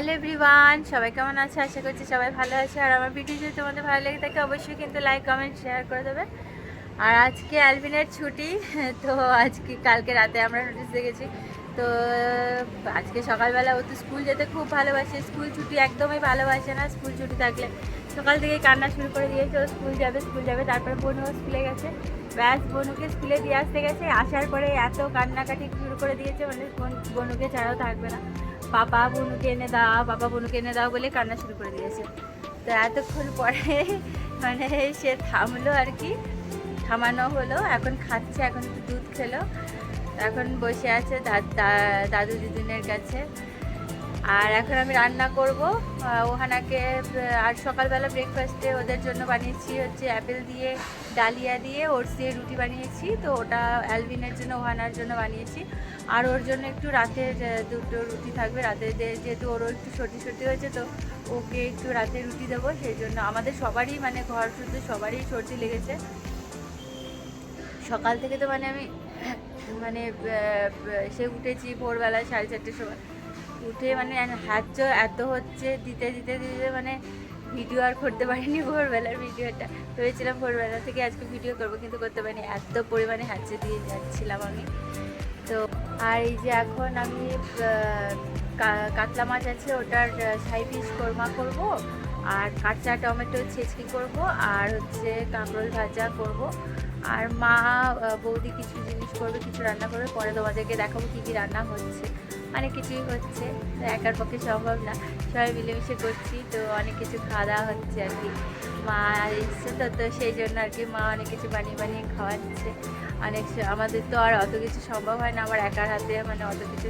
Hello everyone, সবাই কেমন আছে? আশা করছি সবাই ভালো আছে। আর আমার ভিডিও যদি তোমাদের ভালো লেগে থাকে, অবশ্যই কিন্তু লাইক কমেন্ট শেয়ার করে দেবে। আর আজকে অ্যালবিনের ছুটি, তো আজকে, কালকে রাতে আমরা নোটিস দেখেছি। তো, আজকে সকালবেলা ও তো স্কুল যেতে খুব ভালোবাসে। স্কুল ছুটি একদমই ভালোবাসে না স্কুল ছুটি থাকলে। সকাল থেকে কান্না শুরু করে দিয়েছে, ও স্কুল যাবে স্কুল যাবে। তারপর বোনও স্কুলে গেছে। ব্যাস, বনুকে স্কুলে দিয়ে আসতে গেছে। আসার পরে এত কান্নাকাটি শুরু করে দিয়েছে মানে বোন- বনুকে ছাড়াও থাকবে না। পাপা বনুকে এনে দাও পাপা বনুকে এনে দাও বলে কান্না শুরু করে দিয়েছে। তো এতক্ষণ পরে মানে সে থামলো আর কি, থামানো হলো, এখন খাচ্ছে, এখন দুধ খেলো, এখন বসে আছে দাদু দিদুনের কাছে। আর এখন আমি রান্না করব। ওহানাকে আর সকালবেলা ব্রেকফাস্টে ওদের জন্য বানিয়েছি হচ্ছে অ্যাপেল দিয়ে, ডালিয়া দিয়ে, ওটস দিয়ে রুটি বানিয়েছি। তো ওটা অ্যালভিনের জন্য, ওহানার জন্য বানিয়েছি। আর ওর জন্য একটু রাতের দুটো রুটি থাকবে। রাতে যেহেতু ওরও একটু সর্দি সর্দি হয়েছে, তো ওকে একটু রাতে রুটি দেবো। সেই জন্য আমাদের সবারই মানে ঘর শুদ্ধ, সবারই সর্দি লেগেছে। সকাল থেকে তো মানে আমি মানে সে উঠেছি ভোরবেলা সাড়ে চারটের সময়। উঠে মানে হাত এত হচ্ছে, দিতে দিতে দিতে মানে ভিডিও আর করতে পারিনি ভোরবেলার ভিডিওটা। ভেবেছিলাম ভোরবেলা থেকে আজকে ভিডিও করব, কিন্তু করতে পারিনি। এত পরিমাণে হাঁচে দিয়ে যাচ্ছিলাম আমি। তো আর এই যে এখন আমি কাতলা মাছ আছে, ওটার সাই পিস কোরমা করব, আর কাঁচা টমেটো ছেঁচকি করব, আর হচ্ছে কাঁকরোল ভাজা করব। আর মা বৌদি কিছু জিনিস করবে, কিছু রান্না করবে, পরে তোমাদেরকে দেখাবো কী কী রান্না হচ্ছে। অনেক কিছুই হচ্ছে, তো একার পক্ষে সম্ভব না। সবাই মিলেমিশে করছি, তো অনেক কিছু খাওয়া দাওয়া হচ্ছে আর কি। মা এসছে তো তো সেই জন্য আর কি মা অনেক কিছু বানিয়ে বানিয়ে খাওয়াচ্ছে। অনেক আমাদের তো আর অত কিছু সম্ভব হয় না, আমার একার হাতে মানে অত কিছু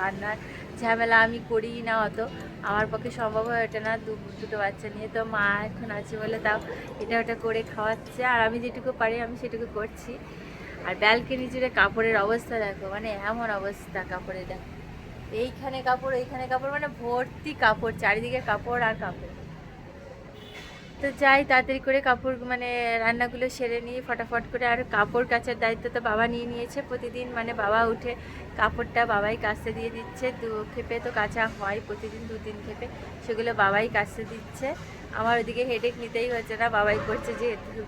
রান্নার ঝামেলা আমি করি না অত। আমার পক্ষে সম্ভব হয়ে ওঠে না, দু দুটো বাচ্চা নিয়ে। তো মা এখন আছে বলে তাও এটা ওটা করে খাওয়াচ্ছে। আর আমি যেটুকু পারি আমি সেটুকু করছি। আর ব্যালকনি জুড়ে কাপড়ের অবস্থা দেখো মানে এমন অবস্থা কাপড়ে দেখো। এইখানে কাপড় এইখানে কাপড় মানে ভর্তি কাপড়, চারিদিকে কাপড় আর কাপড়। তো যাই, তাড়াতাড়ি করে কাপড় মানে রান্নাগুলো সেরে নিয়ে ফটাফট করে আর কাপড় কাচার দায়িত্ব তো বাবা নিয়ে নিয়েছে। প্রতিদিন মানে বাবা উঠে কাপড়টা বাবাই কাচতে দিয়ে দিচ্ছে। দু খেপে তো কাচা হয়, প্রতিদিন দু তিন খেপে সেগুলো বাবাই কাচতে দিচ্ছে। আমার ওদিকে হেডেক নিতেই হচ্ছে না, বাবাই করছে যেহেতু।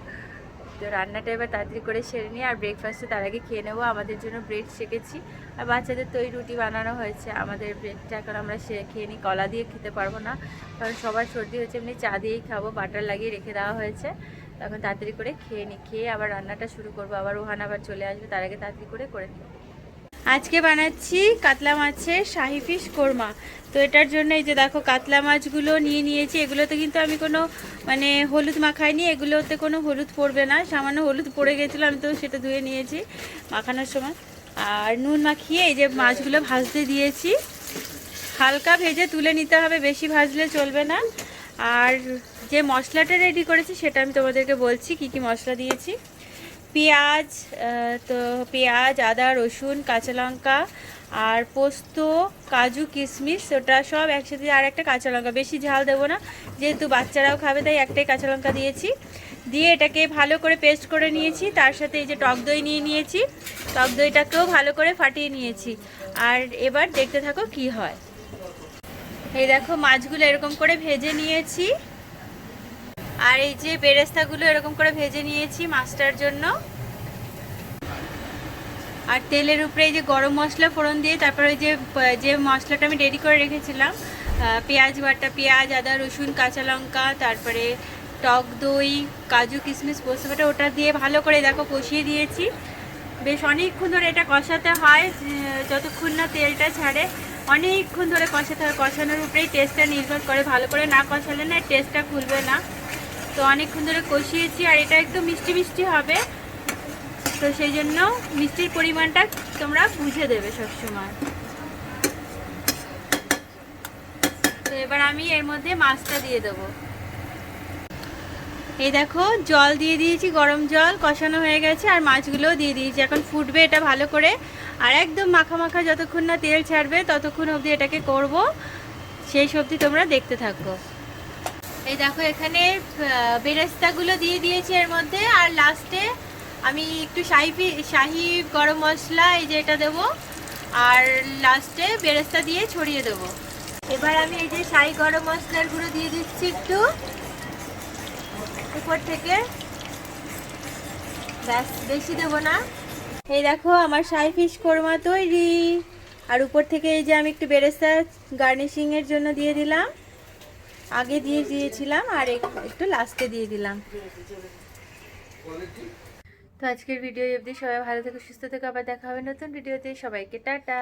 তো রান্নাটা এবার তাড়াতাড়ি করে সেরে নিয়ে আর ব্রেকফাস্টে তার আগে খেয়ে নেব। আমাদের জন্য ব্রেড শেখেছি আর বাচ্চাদের তো রুটি বানানো হয়েছে। আমাদের ব্রেডটা এখন আমরা সে খেয়ে নিই। কলা দিয়ে খেতে পারব না। কারণ সবার সর্দি হয়েছে, এমনি চা দিয়েই খাব। বাটার লাগিয়ে রেখে দেওয়া হয়েছে। তখন তাড়াতাড়ি করে খেয়ে নিই। খেয়ে আবার রান্নাটা শুরু করব। আবার ওহান আবার চলে আসবে। তার আগে তাড়াতাড়ি করে করে নিই। আজকে বানাচ্ছি কাতলা মাছের শাহি ফিশ কোরমা। তো এটার জন্য এই যে দেখো, কাতলা মাছগুলো নিয়ে নিয়েছি। এগুলোতে কিন্তু আমি কোনো মানে হলুদ মাখাইনি। এগুলোতে কোনো হলুদ পড়বে না। সামান্য হলুদ পড়ে গেছিল, আমি তো সেটা ধুয়ে নিয়েছি মাখানোর সময়। আর নুন মাখিয়ে এই যে মাছগুলো ভাজতে দিয়েছি। হালকা ভেজে তুলে নিতে হবে, বেশি ভাজলে চলবে না। আর যে মশলাটা রেডি করেছি, সেটা আমি তোমাদেরকে বলছি, কি কি মশলা দিয়েছি। পেঁয়াজ তো পেঁয়াজ, আদা, রসুন, কাঁচা লঙ্কা আর পোস্ত, কাজু, কিশমিশ, ওটা সব একসাথে আর একটা কাঁচা লঙ্কা। বেশি ঝাল দেবো না, যেহেতু বাচ্চারাও খাবে, তাই একটাই কাঁচা লঙ্কা দিয়েছি। দিয়ে এটাকে ভালো করে পেস্ট করে নিয়েছি, তার সাথে এই যে টক দই নিয়ে নিয়েছি, টক দইটাকেও ভালো করে ফাটিয়ে নিয়েছি। আর এবার দেখতে থাকো কি হয়। এই দেখো, মাছগুলো এরকম করে ভেজে নিয়েছি। আর এই যে বেরেস্তাগুলো এরকম করে ভেজে নিয়েছি মাছটার জন্য। আর তেলের উপরে এই যে গরম মশলা ফোড়ন দিয়ে তারপরে ওই যে যে মশলাটা আমি রেডি করে রেখেছিলাম পেঁয়াজ বাটা পেঁয়াজ, আদা, রসুন, কাঁচা লঙ্কা, তারপরে টক দই, কাজু কিশমিশ পোস্ত বাটা, ওটা দিয়ে ভালো করে দেখো কষিয়ে দিয়েছি। বেশ অনেকক্ষণ ধরে এটা কষাতে হয় যতক্ষণ না তেলটা ছাড়ে, অনেকক্ষণ ধরে কষাতে হয়। কষানোর উপরেই টেস্টটা নির্ভর করে। ভালো করে না কষালে না টেস্টটা খুলবে না। তো অনেকক্ষণ ধরে কষিয়েছি আর এটা একটু মিষ্টি মিষ্টি হবে। তো সেই জন্য মিষ্টির পরিমাণটা তোমরা বুঝে দেবে সবসময়। তো এবার আমি এর মধ্যে মাছটা দিয়ে দেবো। এই দেখো, জল দিয়ে দিয়েছি, গরম জল, কষানো হয়ে গেছে আর মাছগুলোও দিয়ে দিয়েছি। এখন ফুটবে এটা ভালো করে। আর একদম মাখা মাখা যতক্ষণ না তেল ছাড়বে, ততক্ষণ অবধি এটাকে করব। সেই সবজি তোমরা দেখতে থাকো। এই দেখো, এখানে বেরেস্তাগুলো দিয়ে দিয়েছি এর মধ্যে। আর লাস্টে আমি একটু শাহি শাহি গরম মশলা, এই যে এটা দেবো। আর লাস্টে বেরেস্তা দিয়ে ছড়িয়ে দেবো। এবার আমি এই যে শাহি গরম মশলার গুঁড়ো দিয়ে দিচ্ছি একটু। উপর থেকে। ব্যাস, বেশি দেবো না। এই দেখো, আমার সাই ফিশ কোরমা তৈরি। আর উপর থেকে এই যে আমি একটু বেরেস্তা গার্নিশিং এর জন্য দিয়ে দিলাম। আগে দিয়ে দিয়েছিলাম আর এক- একটু লাস্টে দিয়ে দিলাম। তো আজকের ভিডিও অবধি। সবাই ভালো থেকে, সুস্থ থেকে। আবার দেখা হবে নতুন ভিডিওতে। সবাইকে টাটা।